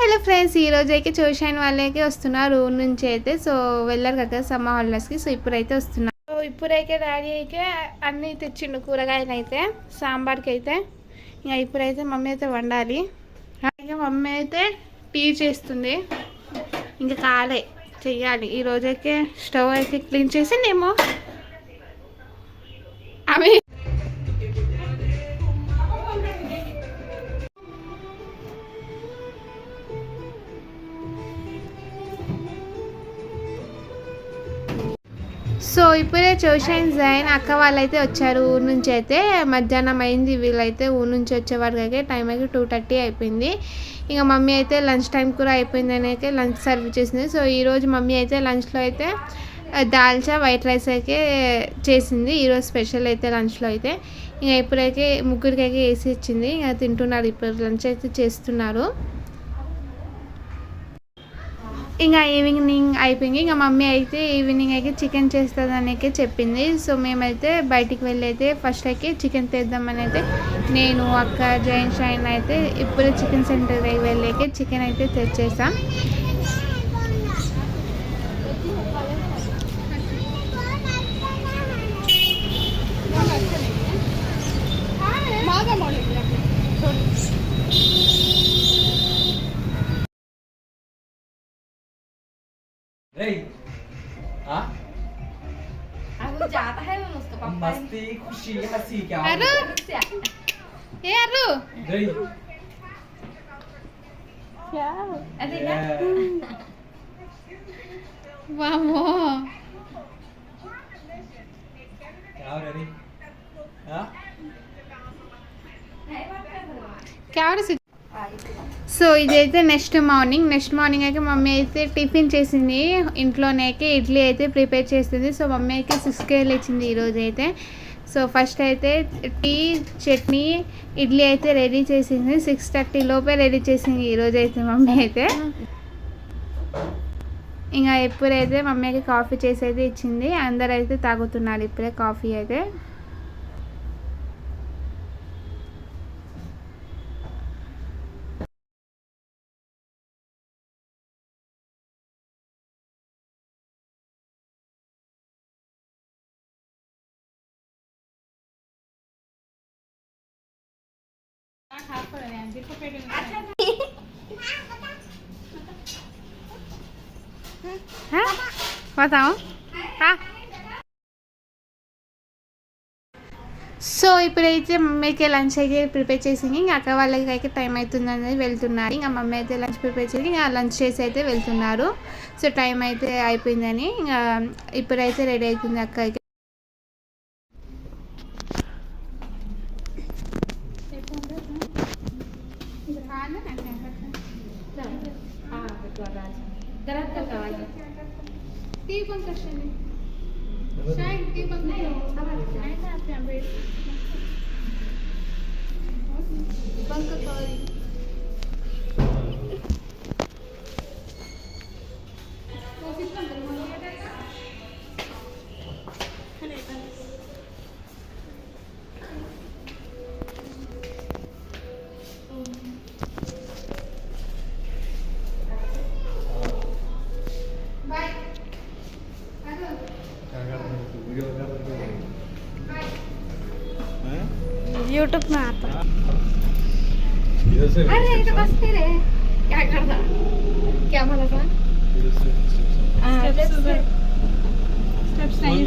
Hello friends ఈ అయితే చూసాను వాళ్ళకి వస్తున్నారు ఊరు నుంచి అయితే. సో వెళ్ళారు కదా సమ్మర్ హాలిడేస్కి సో ఇప్పుడైతే వస్తున్నారు సో ఇప్పుడైతే డాడీ అయితే అన్నీ తెచ్చిండు కూరగాయలు అయితే సాంబార్కి అయితే. ఇంకా ఇప్పుడైతే మమ్మీ అయితే వండాలి. ఇంకా మమ్మీ అయితే టీ చేస్తుంది. ఇంకా కాలే చెయ్యాలి. ఈ స్టవ్ అయితే క్లీన్ చేసిందేమో సో ఇప్పుడే చూసాను జైన్ అక్క వాళ్ళైతే వచ్చారు ఊరు నుంచి అయితే. మధ్యాహ్నం అయింది వీళ్ళైతే ఊరు నుంచి వచ్చే అయితే టైం అయితే టూ థర్టీ అయిపోయింది. ఇంకా మమ్మీ అయితే లంచ్ టైం కూడా అయిపోయిందని అయితే లంచ్ సర్వ్ చేసింది. సో ఈరోజు మమ్మీ అయితే లంచ్లో అయితే దాల్చా వైట్ రైస్ అయితే చేసింది. ఈరోజు స్పెషల్ అయితే లంచ్లో అయితే. ఇంకా ఇప్పుడైతే ముగ్గురికి అయితే వేసి ఇచ్చింది. ఇంకా తింటున్నారు ఇప్పుడు లంచ్ అయితే చేస్తున్నారు. ఇంకా ఈవినింగ్ అయిపోయింది. ఇంకా మమ్మీ అయితే ఈవినింగ్ అయితే చికెన్ చేస్తుందని అయితే చెప్పింది. సో మేమైతే బయటికి వెళ్ళి అయితే ఫస్ట్ అయితే చికెన్ తెద్దామని అయితే నేను అక్క జైన్ షైన్ అయితే ఇప్పుడు చికెన్ సెంటర్ వెళ్ళాక చికెన్ అయితే తెచ్చేసాం. हा अगं जात आहे ना नुसतं पप्पा मस्ती खुशी हसी क्या अरे ए अरु गई क्या अरे वामो क्या रे हा क्या रे సో ఇదైతే నెక్స్ట్ మార్నింగ్. నెక్స్ట్ మార్నింగ్ అయితే మమ్మీ అయితే టిఫిన్ చేసింది. ఇంట్లోనేకి ఇడ్లీ అయితే ప్రిపేర్ చేసింది. సో మమ్మీ అయితే సిక్స్కి లేచింది ఈరోజు అయితే. సో ఫస్ట్ అయితే టీ చట్నీ ఇడ్లీ అయితే రెడీ చేసింది. సిక్స్ థర్టీ లోపే రెడీ చేసింది ఈరోజు అయితే మమ్మీ అయితే. ఇంకా ఎప్పుడైతే మమ్మీకి కాఫీ చేసి అయితే ఇచ్చింది. అందరైతే అయితే తాగుతున్నారు ఇప్పుడే కాఫీ అయితే. సో ఇప్పుడైతే మమ్మీకి లంచ్ అయితే ప్రిపేర్ చేసింది. ఇంకా అక్క వాళ్ళకి అయితే టైం అవుతుంది అనేది వెళ్తున్నారు. ఇంకా మమ్మీ అయితే లంచ్ ప్రిపేర్ చేసి ఇంకా లంచ్ చేసి అయితే వెళ్తున్నారు. సో టైం అయితే అయిపోయిందని ఇంకా ఇప్పుడైతే రెడీ అవుతుంది అక్క तरह का सवाल ती पंकज शायद ती पंकज नहीं आवाज़ नहीं आपने यूट्यूब में आता अरे इथं तो बसते क्या काय करता? क्या मला सांग स्टेप्स नाही